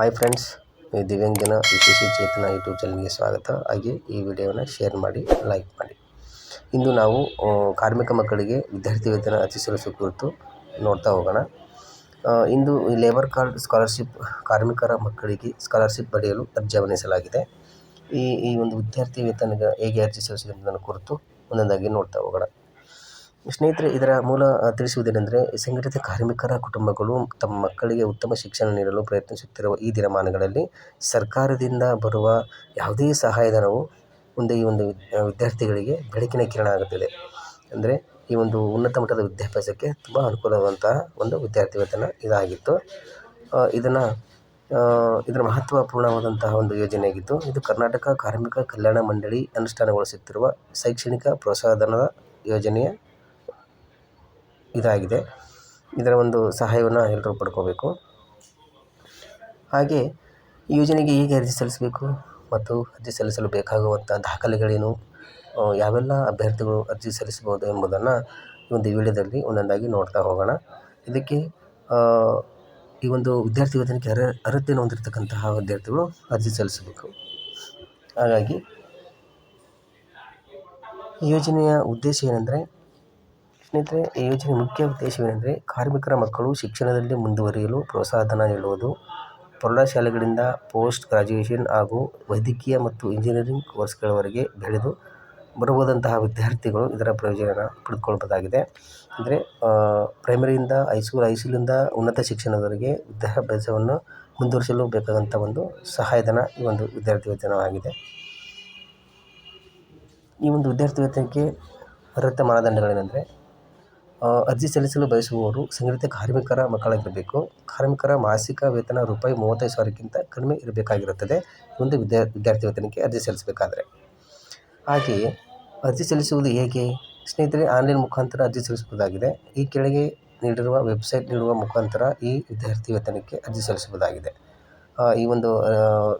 Hi friends ಈ ದಿವ್ಯಾಂಗನ ವಿಶೇಷ ಚೇತನ YouTube ಚಾನಲ್ಗೆ ಸ್ವಾಗತ. ಹಾಗೆ ಈ ವಿಡಿಯೋನ ಶೇರ್ ಮಾಡಿ ಲೈಕ್ ಮಾಡಿ. ಇಂದು ನಾವು ಕಾರ್ಮಿಕ ಮಕ್ಕಳಿಗೆ ವಿದ್ಯಾರ್ಥಿ ವೇತನ ಸಲ್ಲಿಸುವ ಕುರಿತು ನೋಡ್ತಾ ಹೋಗೋಣ. ಇಂದು ಈ ಲೇಬರ್ ಕಾರ್ಡ್ ಸ್ಕಾಲರ್ಶಿಪ್ ಕಾರ್ಮಿಕರ ಮಕ್ಕಳಿಗೆ ಸ್ಕಾಲರ್ಶಿಪ್ ಪಡೆಯಲು ಅರ್ಜಿ ಆಹ್ವಾನಿಸಲಾಗಿದೆ. ಈ ಈ ಒಂದು ವಿದ್ಯಾರ್ಥಿ ವೇತನಗೆ ಹೇಗೆ ಅರ್ಜಿ ಸಲ್ಲಿಸಬೇಕು ಎಂಬುದನ್ನು ಕುರಿತು ಒಂದೊಂದಾಗಿ ನೋಡ್ತಾ ಹೋಗೋಣ. ಸ್ನೇಹಿತರೆ, ಇದರ ಮೂಲ ತಿಳಿಸುವುದೇನೆಂದರೆ, ಸಂಘಟಿತ ಕಾರ್ಮಿಕರ ಕುಟುಂಬಗಳು ತಮ್ಮ ಮಕ್ಕಳಿಗೆ ಉತ್ತಮ ಶಿಕ್ಷಣ ನೀಡಲು ಪ್ರಯತ್ನಿಸುತ್ತಿರುವ ಈ ದಿನಮಾನಗಳಲ್ಲಿ ಸರ್ಕಾರದಿಂದ ಬರುವ ಯಾವುದೇ ಸಹಾಯಧನವು ಮುಂದೆ ಈ ಒಂದು ವಿದ್ಯಾರ್ಥಿಗಳಿಗೆ ಬೆಳಕಿನ ಕಿರಣ ಆಗುತ್ತದೆ. ಅಂದರೆ, ಈ ಒಂದು ಉನ್ನತ ಮಟ್ಟದ ವಿದ್ಯಾಭ್ಯಾಸಕ್ಕೆ ತುಂಬ ಅನುಕೂಲವಾದಂತಹ ಒಂದು ವಿದ್ಯಾರ್ಥಿ ವೇತನ ಇದಾಗಿತ್ತು. ಇದನ್ನು ಇದರ ಮಹತ್ವಪೂರ್ಣವಾದಂತಹ ಒಂದು ಯೋಜನೆಯಾಗಿತ್ತು ಇದು ಕರ್ನಾಟಕ ಕಾರ್ಮಿಕ ಕಲ್ಯಾಣ ಮಂಡಳಿ ಅನುಷ್ಠಾನಗೊಳಿಸುತ್ತಿರುವ ಶೈಕ್ಷಣಿಕ ಪ್ರೋತ್ಸಾಹಧನದ ಯೋಜನೆಯ ಇದಾಗಿದೆ. ಇದರ ಒಂದು ಸಹಾಯವನ್ನು ಎಲ್ಲರೂ ಪಡ್ಕೋಬೇಕು. ಹಾಗೆ ಯೋಜನೆಗೆ ಹೇಗೆ ಅರ್ಜಿ ಸಲ್ಲಿಸಬೇಕು ಮತ್ತು ಅರ್ಜಿ ಸಲ್ಲಿಸಲು ಬೇಕಾಗುವಂಥ ದಾಖಲೆಗಳೇನು ಯಾವೆಲ್ಲ ಅಭ್ಯರ್ಥಿಗಳು ಅರ್ಜಿ ಸಲ್ಲಿಸಬಹುದು ಎಂಬುದನ್ನು ಈ ಒಂದು ವಿಡಿಯೋದಲ್ಲಿ ಒಂದೊಂದಾಗಿ ನೋಡ್ತಾ ಹೋಗೋಣ. ಇದಕ್ಕೆ ಈ ಒಂದು ವಿದ್ಯಾರ್ಥಿ ವೇತನಕ್ಕೆ ಅರ್ಹ ಅರ್ಹತೆಯನ್ನು ಹೊಂದಿರತಕ್ಕಂತಹ ವಿದ್ಯಾರ್ಥಿಗಳು ಅರ್ಜಿ ಸಲ್ಲಿಸಬೇಕು. ಹಾಗಾಗಿ ಯೋಜನೆಯ ಉದ್ದೇಶ ಏನೆಂದರೆ ಸ್ನೇಹಿತರೆ ಈ ಯೋಜನೆ ಮುಖ್ಯ ಉದ್ದೇಶವೇನೆಂದರೆ ಕಾರ್ಮಿಕರ ಮಕ್ಕಳು ಶಿಕ್ಷಣದಲ್ಲಿ ಮುಂದುವರಿಯಲು ಪ್ರೋತ್ಸಾಹಧನ ನೀಡುವುದು. ಪ್ರೌಢಶಾಲೆಗಳಿಂದ ಪೋಸ್ಟ್ ಗ್ರಾಜ್ಯುಯೇಷನ್ ಹಾಗೂ ವೈದ್ಯಕೀಯ ಮತ್ತು ಇಂಜಿನಿಯರಿಂಗ್ ಕೋರ್ಸ್ಗಳವರೆಗೆ ಬೆಳೆದು ಬರಬಹುದಂತಹ ವಿದ್ಯಾರ್ಥಿಗಳು ಇದರ ಪ್ರಯೋಜನ ಪಡೆದುಕೊಳ್ಳಬಹುದಾಗಿದೆ. ಅಂದರೆ ಪ್ರೈಮರಿಯಿಂದ ಹೈಸ್ಕೂಲ್ ಹೈಸ್ಕೂಲಿಂದ ಉನ್ನತ ಶಿಕ್ಷಣದವರೆಗೆ ವಿದ್ಯಾಭ್ಯಾಸವನ್ನು ಮುಂದುವರಿಸಲು ಬೇಕಾದಂಥ ಒಂದು ಸಹಾಯಧನ ಈ ಒಂದು ವಿದ್ಯಾರ್ಥಿ ವೇತನವಾಗಿದೆ. ಈ ಒಂದು ವಿದ್ಯಾರ್ಥಿ ವೇತನಕ್ಕೆ ಅರ್ಹತೆ ಮಾನದಂಡಗಳೇನೆಂದರೆ ಅರ್ಜಿ ಸಲ್ಲಿಸಲು ಬಯಸುವವರು ಸಂಘಟಿತ ಕಾರ್ಮಿಕರ ಮಕ್ಕಳಾಗಿರಬೇಕು. ಕಾರ್ಮಿಕರ ಮಾಸಿಕ ವೇತನ ರೂಪಾಯಿ ಮೂವತ್ತೈದು ಸಾವಿರಕ್ಕಿಂತ ಕಡಿಮೆ ಇರಬೇಕಾಗಿರುತ್ತದೆ. ಒಂದು ವಿದ್ಯಾ, ವಿದ್ಯಾರ್ಥಿ ವೇತನಕ್ಕೆ ಅರ್ಜಿ ಸಲ್ಲಿಸಬೇಕಾದರೆ. ಹಾಗೆಯೇ ಅರ್ಜಿ ಸಲ್ಲಿಸುವುದು ಹೇಗೆ? ಸ್ನೇಹಿತರೆ, ಆನ್ಲೈನ್ ಮುಖಾಂತರ ಅರ್ಜಿ ಸಲ್ಲಿಸಬಹುದಾಗಿದೆ. ಈ ಕೆಳಗೆ ನೀಡಿರುವ ವೆಬ್ಸೈಟ್ ನೀಡುವ ಮುಖಾಂತರ ಈ ವಿದ್ಯಾರ್ಥಿ ವೇತನಕ್ಕೆ ಅರ್ಜಿ ಸಲ್ಲಿಸಬಹುದಾಗಿದೆ. ಈ ಒಂದು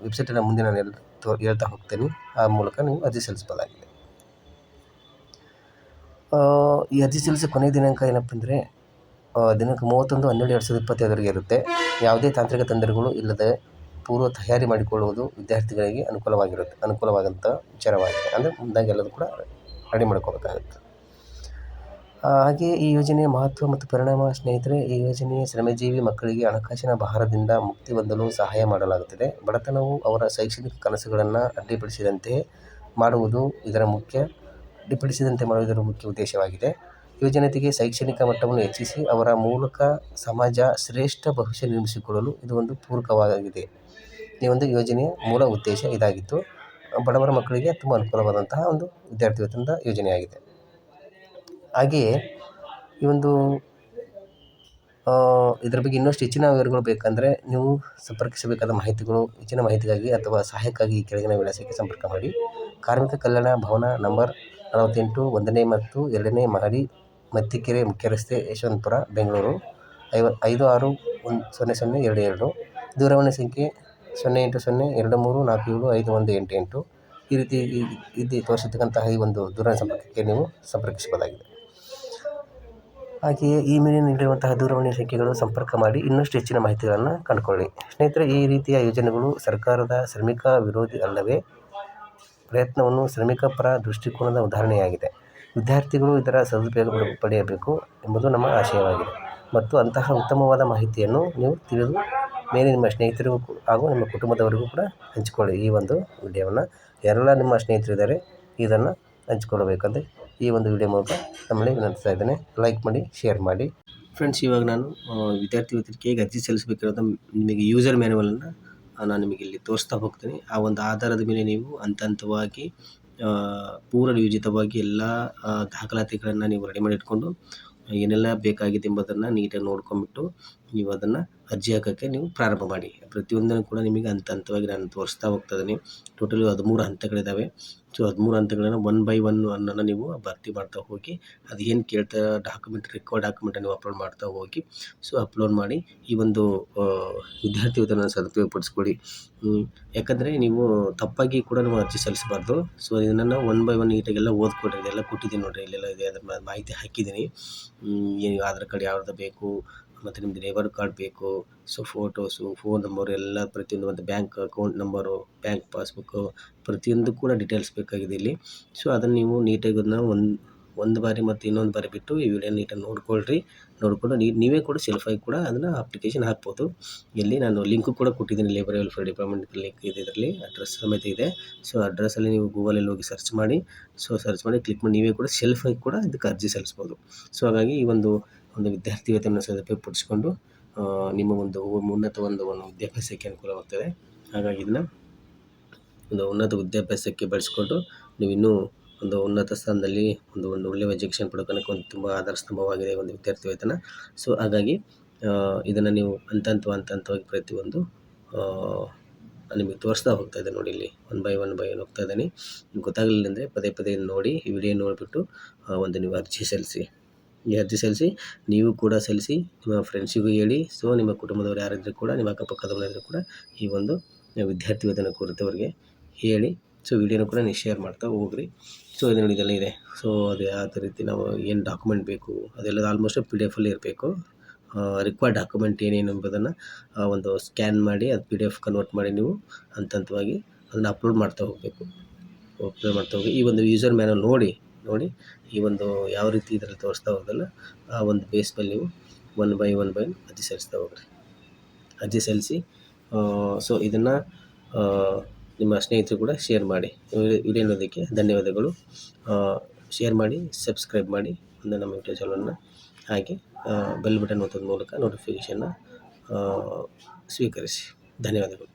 ವೆಬ್ಸೈಟನ್ನು ಮುಂದೆ ನಾನು ಹೇಳ್ತಾ ಹೋಗ್ತೇನೆ. ಆ ಮೂಲಕ ನೀವು ಅರ್ಜಿ ಸಲ್ಲಿಸಬಹುದಾಗಿದೆ. ಈ ಅರ್ಜಿ ಸಲ್ಲಿಸಿ ಕೊನೆಯ ದಿನಾಂಕ ಏನಪ್ಪ ಅಂದರೆ ದಿನಾಂಕ ಮೂವತ್ತೊಂದು, ಹನ್ನೆರಡು, ಎರಡು ಸಾವಿರದ ಇಪ್ಪತ್ತೈದರವರೆಗೆ ಇರುತ್ತೆ. ಯಾವುದೇ ತಾಂತ್ರಿಕ ತೊಂದರೆಗಳು ಇಲ್ಲದೆ ಪೂರ್ವ ತಯಾರಿ ಮಾಡಿಕೊಳ್ಳುವುದು ವಿದ್ಯಾರ್ಥಿಗಳಿಗೆ ಅನುಕೂಲವಾಗಿರುತ್ತೆ ಅನುಕೂಲವಾದಂಥ ವಿಚಾರವಾಗಿದೆ. ಅಂದರೆ ಮುಂದಾಗಿ ಎಲ್ಲದೂ ಕೂಡ ರೆಡಿ ಮಾಡ್ಕೋಬೇಕಾಗುತ್ತೆ. ಹಾಗೆ ಈ ಯೋಜನೆಯ ಮಹತ್ವ ಮತ್ತು ಪರಿಣಾಮ ಸ್ನೇಹಿತರೆ, ಈ ಯೋಜನೆಯ ಶ್ರಮಜೀವಿ ಮಕ್ಕಳಿಗೆ ಹಣಕಾಸಿನ ಭಾರದಿಂದ ಮುಕ್ತಿ ಹೊಂದಲು ಸಹಾಯ ಮಾಡಲಾಗುತ್ತದೆ. ಬಡತನವು ಅವರ ಶೈಕ್ಷಣಿಕ ಕನಸುಗಳನ್ನು ಅಡ್ಡಿಪಡಿಸಿದಂತೆ ಮಾಡುವುದು ಇದರ ಮುಖ್ಯ ಅಡ್ಡಿಪಡಿಸಿದಂತೆ ಮಾಡುವುದರ ಮುಖ್ಯ ಉದ್ದೇಶವಾಗಿದೆ. ಯುವಜನತೆಗೆ ಶೈಕ್ಷಣಿಕ ಮಟ್ಟವನ್ನು ಹೆಚ್ಚಿಸಿ ಅವರ ಮೂಲಕ ಸಮಾಜ ಶ್ರೇಷ್ಠ ಭವಿಷ್ಯ ನಿರ್ಮಿಸಿಕೊಳ್ಳಲು ಇದು ಒಂದು ಪೂರಕವಾಗಿದೆ. ಈ ಒಂದು ಯೋಜನೆಯ ಮೂಲ ಉದ್ದೇಶ ಇದಾಗಿತ್ತು. ಬಡವರ ಮಕ್ಕಳಿಗೆ ತುಂಬ ಅನುಕೂಲವಾದಂತಹ ಒಂದು ವಿದ್ಯಾರ್ಥಿ ವೇತನದ ಯೋಜನೆಯಾಗಿದೆ. ಹಾಗೆಯೇ ಈ ಒಂದು ಇದರ ಬಗ್ಗೆ ಇನ್ನಷ್ಟು ಹೆಚ್ಚಿನ ವಿವರಗಳು ಬೇಕಂದರೆ ನೀವು ಸಂಪರ್ಕಿಸಬೇಕಾದ ಮಾಹಿತಿಗಳು, ಹೆಚ್ಚಿನ ಮಾಹಿತಿಗಾಗಿ ಅಥವಾ ಸಹಾಯಕ್ಕಾಗಿ ಕೆಳಗಿನ ವಿಳಾಸಕ್ಕೆ ಸಂಪರ್ಕ ಮಾಡಿ. ಕಾರ್ಮಿಕ ಕಲ್ಯಾಣ ಭವನ ನಂಬರ್ ನಲವತ್ತೆಂಟು ಒಂದನೇ ಮತ್ತು ಎರಡನೇ ಮಹಡಿ, ಮತ್ತಿಕೆರೆ ಮುಖ್ಯ ರಸ್ತೆ ಯಶವಂತಪುರ, ಬೆಂಗಳೂರು. ಐವ ಐದು ಆರು ಒಂದು ಸೊನ್ನೆ ಸೊನ್ನೆ ಎರಡು ಎರಡು ದೂರವಾಣಿ ಸಂಖ್ಯೆ ಸೊನ್ನೆ ಎಂಟು ಸೊನ್ನೆ, ಎರಡು ಮೂರು, ನಾಲ್ಕು ಏಳು, ಐದು ಒಂದು, ಎಂಟು ಎಂಟು. ಈ ರೀತಿ ಇಲ್ಲಿ ತೋರಿಸಿರ್ತಕ್ಕಂತಹ ಈ ಒಂದು ದೂರವಾಣಿ ಸಂಪರ್ಕಕ್ಕೆ ನೀವು ಸಂಪರ್ಕಿಸಬಹುದಾಗಿದೆ. ಹಾಗೆಯೇ ಈ ಮೇಲೆ ನೀಡಿರುವಂತಹ ದೂರವಾಣಿ ಸಂಖ್ಯೆಗಳು ಸಂಪರ್ಕ ಮಾಡಿ ಇನ್ನಷ್ಟು ಹೆಚ್ಚಿನ ಮಾಹಿತಿಗಳನ್ನು ಕಂಡುಕೊಳ್ಳಿ. ಸ್ನೇಹಿತರೆ, ಈ ರೀತಿಯ ಯೋಜನೆಗಳು ಸರ್ಕಾರದ ಶ್ರಮಿಕ ವಿರೋಧಿ ಅಲ್ಲವೇ? ಪ್ರಯತ್ನವನ್ನು ಶ್ರಮಿಕ ಪರ ದೃಷ್ಟಿಕೋನದ ಉದಾಹರಣೆಯಾಗಿದೆ. ವಿದ್ಯಾರ್ಥಿಗಳು ಇದರ ಸದುಪಯೋಗ ಪಡೆ- ಪಡೆಯಬೇಕು ಎಂಬುದು ನಮ್ಮ ಆಶಯವಾಗಿದೆ. ಮತ್ತು ಅಂತಹ ಉತ್ತಮವಾದ ಮಾಹಿತಿಯನ್ನು ನೀವು ತಿಳಿದು ಮೇಲೆ ನಿಮ್ಮ ಸ್ನೇಹಿತರಿಗೂ ಹಾಗೂ ನಿಮ್ಮ ಕುಟುಂಬದವರಿಗೂ ಕೂಡ ಹಂಚಿಕೊಳ್ಳಿ. ಈ ಒಂದು ವಿಡಿಯೋವನ್ನು ಯಾರೆಲ್ಲ ನಿಮ್ಮ ಸ್ನೇಹಿತರಿದ್ದಾರೆ, ಇದನ್ನು ಹಂಚಿಕೊಳ್ಳಬೇಕಂತ ಈ ಒಂದು ವಿಡಿಯೋ ಮೂಲಕ ನಮ್ಮಲ್ಲಿ ವಿನಂತಿಸ್ತಾ ಇದ್ದೇನೆ. ಲೈಕ್ ಮಾಡಿ, ಶೇರ್ ಮಾಡಿ. ಫ್ರೆಂಡ್ಸ್, ಇವಾಗ ನಾನು ವಿದ್ಯಾರ್ಥಿ ವೇತನಕ್ಕೆ ಹೇಗೆ ಅರ್ಜಿ ಸಲ್ಲಿಸಬೇಕಿರೋದು ನಿಮಗೆ ಯೂಸರ್ ಮ್ಯಾನುವಲನ್ನು ನಾನು ನಿಮಗೆ ಇಲ್ಲಿ ತೋರಿಸ್ತಾ ಹೋಗ್ತೀನಿ. ಆ ಒಂದು ಆಧಾರದ ಮೇಲೆ ನೀವು ಹಂತ ಹಂತವಾಗಿ ಆ, ನಿಯೋಜಿತವಾಗಿ ಎಲ್ಲ ದಾಖಲಾತಿಗಳನ್ನು ನೀವು ರೆಡಿ ಮಾಡಿಟ್ಕೊಂಡು ಏನೆಲ್ಲ ಬೇಕಾಗಿದೆ ಎಂಬುದನ್ನು ನೀಟಾಗಿ ನೋಡ್ಕೊಂಬಿಟ್ಟು ನೀವು ಅದನ್ನು ಅರ್ಜಿ ಹಾಕೋಕ್ಕೆ ನೀವು ಪ್ರಾರಂಭ ಮಾಡಿ. ಪ್ರತಿಯೊಂದನ್ನು ಕೂಡ ನಿಮಗೆ ಹಂತ ಹಂತವಾಗಿ ನಾನು ತೋರಿಸ್ತಾ ಹೋಗ್ತಾ ಇದ್ದೀನಿ. ಟೋಟಲಿ ಹದಿಮೂರು ಹಂತಗಳಿದ್ದಾವೆ ಸೊ ಹದಿಮೂರು ಹಂತಗಳನ್ನು ಒನ್ ಬೈ ಒನ್ ಅನ್ನನ್ನು ನೀವು ಭರ್ತಿ ಮಾಡ್ತಾ ಹೋಗಿ, ಅದು ಏನು ಕೇಳ್ತಾ ಡಾಕ್ಯುಮೆಂಟ್ ರಿಕ್ವರ್ಡ್ ಡಾಕ್ಯುಮೆಂಟನ್ನು ನೀವು ಅಪ್ಲೋಡ್ ಮಾಡ್ತಾ ಹೋಗಿ ಸೊ ಅಪ್ಲೋಡ್ ಮಾಡಿ ಈ ಒಂದು ವಿದ್ಯಾರ್ಥಿ ವೇತನ ಸದುಪಯೋಗಪಡಿಸ್ಕೊಳ್ಳಿ. ಯಾಕಂದರೆ ನೀವು ತಪ್ಪಾಗಿ ಕೂಡ ನಾವು ಅರ್ಜಿ ಸಲ್ಲಿಸಬಾರ್ದು. ಸೊ ಇದನ್ನು ಒನ್ ಬೈ ಒನ್ ನೀಟಾಗೆಲ್ಲ ಓದ್ಕೊಡ್ರಿ ಇದೆಲ್ಲ ಕೊಟ್ಟಿದ್ದೀನಿ ನೋಡಿರಿ, ಇಲ್ಲೆಲ್ಲ ಇದೆ, ಅದ್ರ ಮಾಹಿತಿ ಹಾಕಿದ್ದೀನಿ. ಏನು ಆಧಾರ್ ಕಾರ್ಡ್ ಯಾವ್ದು ಬೇಕು ಮತ್ತು ನಿಮ್ಮದು ಲೇಬರ್ ಕಾರ್ಡ್ ಬೇಕು ಸೊ ಫೋಟೋಸು ಫೋನ್ ನಂಬರು ಎಲ್ಲ ಪ್ರತಿಯೊಂದು ಮತ್ತು bank account number bank passbook ಪ್ರತಿಯೊಂದು ಕೂಡ ಡೀಟೇಲ್ಸ್ ಬೇಕಾಗಿದೆ ಇಲ್ಲಿ. ಸೊ ಅದನ್ನು ನೀವು ನೀಟಾಗಿ ಒಂದು ಒಂದು ಬಾರಿ ಮತ್ತು ಇನ್ನೊಂದು ಬಾರಿ ಬಿಟ್ಟು ಈ ವಿಡಿಯೋ ನೀಟಾಗಿ ನೋಡ್ಕೊಳ್ರಿ. ನೋಡಿಕೊಂಡು ನೀವು ನೀವೇ ಕೂಡ ಸೆಲ್ಫಾಗಿ ಕೂಡ ಅದನ್ನು ಅಪ್ಲಿಕೇಶನ್ ಹಾಕ್ಬೋದು. ಇಲ್ಲಿ ನಾನು ಲಿಂಕು ಕೂಡ ಕೊಟ್ಟಿದ್ದೀನಿ ಲೇಬರ್ ವೆಲ್ಫೇರ್ ಡಿಪಾರ್ಟ್ಮೆಂಟ್ ಲಿಂಕ್ ಇದೆ ಇದರಲ್ಲಿ ಅಡ್ರೆಸ್ ಸಮೇತ ಇದೆ. ಸೊ ಅಡ್ರೆಸ್ಸಲ್ಲಿ ನೀವು ಗೂಗಲಲ್ಲಿ ಹೋಗಿ ಸರ್ಚ್ ಮಾಡಿ ಸೊ ಸರ್ಚ್ ಮಾಡಿ ಕ್ಲಿಕ್ ಮಾಡಿ ನೀವೇ ಕೂಡ ಸೆಲ್ಫಾಗಿ ಕೂಡ ಇದಕ್ಕೆ ಅರ್ಜಿ ಸಲ್ಲಿಸ್ಬೋದು. ಸೊ ಹಾಗಾಗಿ ಈ ಒಂದು ಒಂದು ವಿದ್ಯಾರ್ಥಿ ವೇತನ ಸದುಪಯೋಗಪಡಿಸಿಕೊಂಡು ನಿಮ್ಮ ಒಂದು ಉನ್ನತ ಒಂದು ಒಂದು ವಿದ್ಯಾಭ್ಯಾಸಕ್ಕೆ ಅನುಕೂಲವಾಗ್ತದೆ. ಹಾಗಾಗಿ ಇದನ್ನು ಒಂದು ಉನ್ನತ ವಿದ್ಯಾಭ್ಯಾಸಕ್ಕೆ ಬಳಸಿಕೊಂಡು ನೀವು ಇನ್ನೂ ಒಂದು ಉನ್ನತ ಸ್ಥಾನದಲ್ಲಿ ಒಂದು ಒಂದು ಒಳ್ಳೆಯ ಎಜುಕೇಷನ್ ಪಡ್ಕೊಳಕ್ಕೆ ಒಂದು ತುಂಬ ಆಧಾರ ಸ್ತಂಭವಾಗಿದೆ ಒಂದು ವಿದ್ಯಾರ್ಥಿ ವೇತನ. ಸೊ ಹಾಗಾಗಿ ಇದನ್ನು ನೀವು ಹಂತ ಹಂತ ಹಂತ ಹಂತವಾಗಿ ಪ್ರತಿಯೊಂದು ನಿಮಗೆ ತೋರಿಸ್ತಾ ಹೋಗ್ತಾ ಇದೆ ನೋಡಿ ಇಲ್ಲಿ one by one by one ಹೋಗ್ತಾ ಇದ್ದೀನಿ. ನಿಮ್ಗೆ ಗೊತ್ತಾಗಲಿಲ್ಲ ಅಂದರೆ ಪದೇ ಪದೇ ನೋಡಿ ಈ ವಿಡಿಯೋ ನೋಡಿಬಿಟ್ಟು ಒಂದು ನೀವು ಅರ್ಜಿ ಸಲ್ಲಿಸಿ. ಈ ಅರ್ಜಿ ಸಲ್ಲಿಸಿ, ನೀವು ಕೂಡ ಸಲ್ಲಿಸಿ, ನಿಮ್ಮ ಫ್ರೆಂಡ್ಸಿಗೂ ಹೇಳಿ ಸೊ ನಿಮ್ಮ ಕುಟುಂಬದವ್ರು ಯಾರಿದ್ದರೂ ಕೂಡ, ನಿಮ್ಮ ಅಕ್ಕಪಕ್ಕದವರಾದರೂ ಕೂಡ ಈ ಒಂದು ವಿದ್ಯಾರ್ಥಿ ವೇತನ ಕುರಿತವರಿಗೆ ಹೇಳಿ ಸೊ ವಿಡಿಯೋನ ಕೂಡ ನೀವು ಶೇರ್ ಮಾಡ್ತಾ ಹೋಗ್ರಿ. ಸೊ ಇದು ನೋಡಿ ಇದೆಲ್ಲ ಇದೆ. ಸೊ ಅದು ಯಾವ ರೀತಿ ನಾವು ಏನು ಡಾಕ್ಯುಮೆಂಟ್ ಬೇಕು, ಅದೆಲ್ಲ ಆಲ್ಮೋಸ್ಟ್ ಪಿ ಡಿ ಎಫಲ್ಲಿ ಇರಬೇಕು ರಿಕ್ವೈರ್ಡ್ ಡಾಕ್ಯುಮೆಂಟ್ ಏನೇನು ಎಂಬುದನ್ನು ಒಂದು ಸ್ಕ್ಯಾನ್ ಮಾಡಿ, ಅದು ಪಿ ಡಿ ಎಫ್ ಕನ್ವರ್ಟ್ ಮಾಡಿ ನೀವು ಹಂತ ಹಂತವಾಗಿ ಅದನ್ನು ಅಪ್ಲೋಡ್ ಮಾಡ್ತಾ ಹೋಗಬೇಕು. ಅಪ್ಲೋಡ್ ಮಾಡ್ತಾ ಹೋಗಿ, ಈ ಒಂದು ಯೂಸರ್ ಮ್ಯಾನಲ್ ನೋಡಿ ನೋಡಿ ಈ ಒಂದು ಯಾವ ರೀತಿ ಇದರಲ್ಲಿ ತೋರಿಸ್ತಾ ಹೋಗೋದಲ್ಲ ಆ ಒಂದು ಬೇಸ್ ಮೇಲೆ ನೀವು ಒನ್ ಬೈ ಒನ್ ಬೈ ಅರ್ಜಿ ಸಲ್ಲಿಸ್ತಾ ಹೋಗ್ರಿ. ಅರ್ಜಿ ಸಲ್ಲಿಸಿ ಸೊ ಇದನ್ನು ನಿಮ್ಮ ಸ್ನೇಹಿತರು ಕೂಡ ಶೇರ್ ಮಾಡಿ. ವಿಡಿಯೋ ಧನ್ಯವಾದಗಳು. ಶೇರ್ ಮಾಡಿ ಸಬ್ಸ್ಕ್ರೈಬ್ ಮಾಡಿ, ಒಂದು ನಮ್ಮ ಯೂಟ್ಯೂಬ್ ಚಾನಲನ್ನು ಹಾಗೆ ಬೆಲ್ ಬಟನ್ ಒತ್ತೋದ್ರ ಮೂಲಕ ನೋಟಿಫಿಕೇಷನ್ನ ಸ್ವೀಕರಿಸಿ. ಧನ್ಯವಾದಗಳು.